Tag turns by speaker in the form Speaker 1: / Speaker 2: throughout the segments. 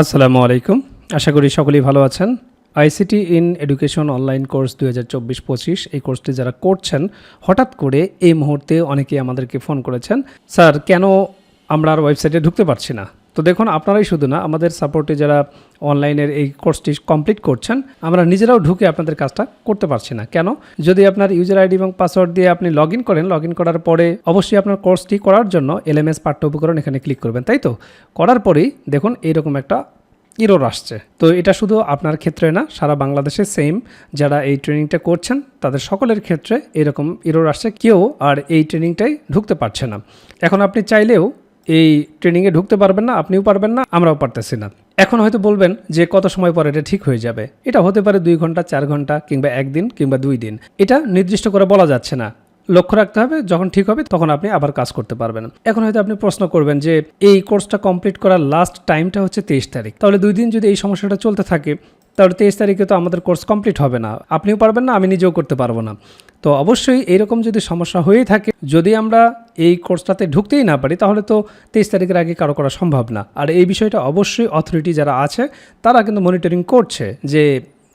Speaker 1: আসসালামু আলাইকুম। আশা করি সকলেই ভালো আছেন। ICT in education online course দু হাজার চব্বিশ পঁচিশ, এই কোর্সটি যারা করছেন, হঠাৎ করে এই মুহূর্তে অনেকেই আমাদেরকে ফোন করেছেন, স্যার, কেন আমরা আর ওয়েবসাইটে ঢুকতে পারছি না? তো দেখুন, আপনারাই শুধু না, আমাদের সাপোর্টে যারা অনলাইনের এই কোর্সটি কমপ্লিট করছেন, আমরা নিজেরাও ঢুকে আপনাদের কাজটা করতে পারছি না। কেন? যদি আপনার ইউজার আইডি এবং পাসওয়ার্ড দিয়ে আপনি লগ করেন লগ করার পরে অবশ্যই আপনার কোর্সটি করার জন্য এলএমএস পাঠ্য উপকরণ এখানে ক্লিক করবেন, তাই তো? করার পরেই দেখুন, এইরকম একটা ইরোর আসছে। তো এটা শুধু আপনার ক্ষেত্রে না, সারা বাংলাদেশে সেম যারা এই ট্রেনিংটা করছেন, তাদের সকলের ক্ষেত্রে এরকম ইরোর আসছে, কেউ আর এই ট্রেনিংটাই ঢুকতে পারছে না। এখন আপনি চাইলেও এই ট্রেনিংয়ে ঢুকতে পারবেন না, আপনিও পারবেন না, আমরাও পারতেছি না। এখন হয়তো বলবেন যে কত সময় পর এটা ঠিক হয়ে যাবে। এটা হতে পারে দুই ঘণ্টা, চার ঘণ্টা কিংবা একদিন কিংবা দুই দিন। এটা নির্দিষ্ট করে বলা যাচ্ছে না। লক্ষ্য রাখতে হবে, যখন ঠিক হবে তখন আপনি আবার কাজ করতে পারবেন। এখন হয়তো আপনি প্রশ্ন করবেন যে এই কোর্সটা কমপ্লিট করার লাস্ট টাইমটা হচ্ছে তেইশ তারিখ। তাহলে দুই দিন যদি এই সমস্যাটা চলতে থাকে, তাহলে তেইশ তারিখে তো আমাদের কোর্স কমপ্লিট হবে না। আপনিও পারবেন না, আমি নিজেও করতে পারব না। তো অবশ্যই এরকম যদি সমস্যা হয়েই থাকে, যদি আমরা এই কোর্সটাতে ঢুকতেই না পারি, তাহলে তো তেইশ তারিখের আগে কারও করা সম্ভব না। আর এই বিষয়টা অবশ্যই অথরিটি যারা আছে, তারা কিন্তু মনিটরিং করছে যে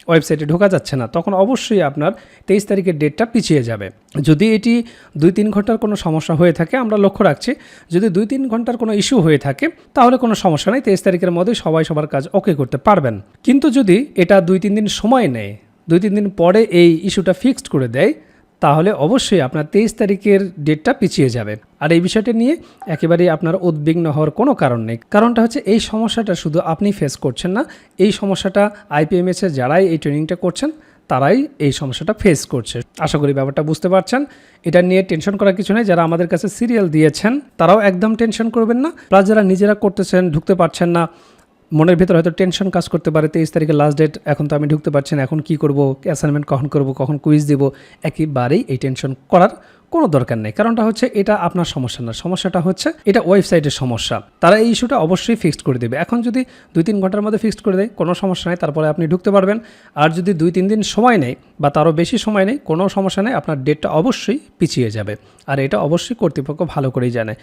Speaker 1: ওয়েবসাইটে ঢোকা যাচ্ছে না। তখন অবশ্যই আপনার তেইশ তারিখের ডেটটা পিছিয়ে যাবে। যদি এটি দুই তিন ঘণ্টার কোনো সমস্যা হয়ে থাকে, আমরা লক্ষ্য রাখছি, যদি দুই তিন ঘণ্টার কোনো ইস্যু হয়ে থাকে, তাহলে কোনো সমস্যা নেই, তেইশ তারিখের মধ্যেই সবাই সবার কাজ ওকে করতে পারবেন। কিন্তু যদি এটা দুই তিন দিন সময় নেয়, দুই তিন দিন পরে এই ইস্যুটা ফিক্সড করে দেয় তাহলে অবশ্যই আপনার তেইশ তারিখের ডেটটা পিছিয়ে যাবে। আর এই বিষয়টা নিয়ে একেবারেই আপনার উদ্বিগ্ন হওয়ার কোনো কারণ নেই। কারণটা হচ্ছে এই সমস্যাটা শুধু আপনি ফেস করছেন না, এই সমস্যাটা আইপিএমএসে যারাই এই ট্রেনিংটা করছেন, তারাই এই সমস্যাটা ফেস করছে। আশা করি ব্যাপারটা বুঝতে পারছেন। এটা নিয়ে টেনশন করার কিছু নেই। যারা আমাদের কাছে সিরিয়াল দিয়েছেন, তারাও একদম টেনশন করবেন না। প্লাস যারা নিজেরা করতেছেন, ঢুকতে পারছেন না মনের ভিতরে হয়তো টেনশন কাজ করতে পারে, তেইশ তারিখে লাস্ট ডেট এখন তো আমি ঢুকতে পারছি না, এখন কি করব অ্যাসাইনমেন্ট কখন করব, কখন কুইজ দিব, একেবারেই এই টেনশন করার কোনো দরকার নেই। কারণটা হচ্ছে এটা আপনার সমস্যা না, সমস্যাটা হচ্ছে এটা ওয়েবসাইটের সমস্যা। তারা এই ইস্যুটা অবশ্যই ফিক্সড করে দেবে। এখন যদি দুই তিন ঘণ্টার মধ্যে ফিক্সড করে দেয়, কোনো সমস্যা নেই, তারপরে আপনি ঢুকতে পারবেন। আর যদি দুই তিন দিন সময় নেই বা তারও বেশি সময় নেই, কোনো সমস্যা নেই, আপনার ডেটটা অবশ্যই পিছিয়ে যাবে। আর এটা অবশ্যই কর্তৃপক্ষ ভালো করেই জানে।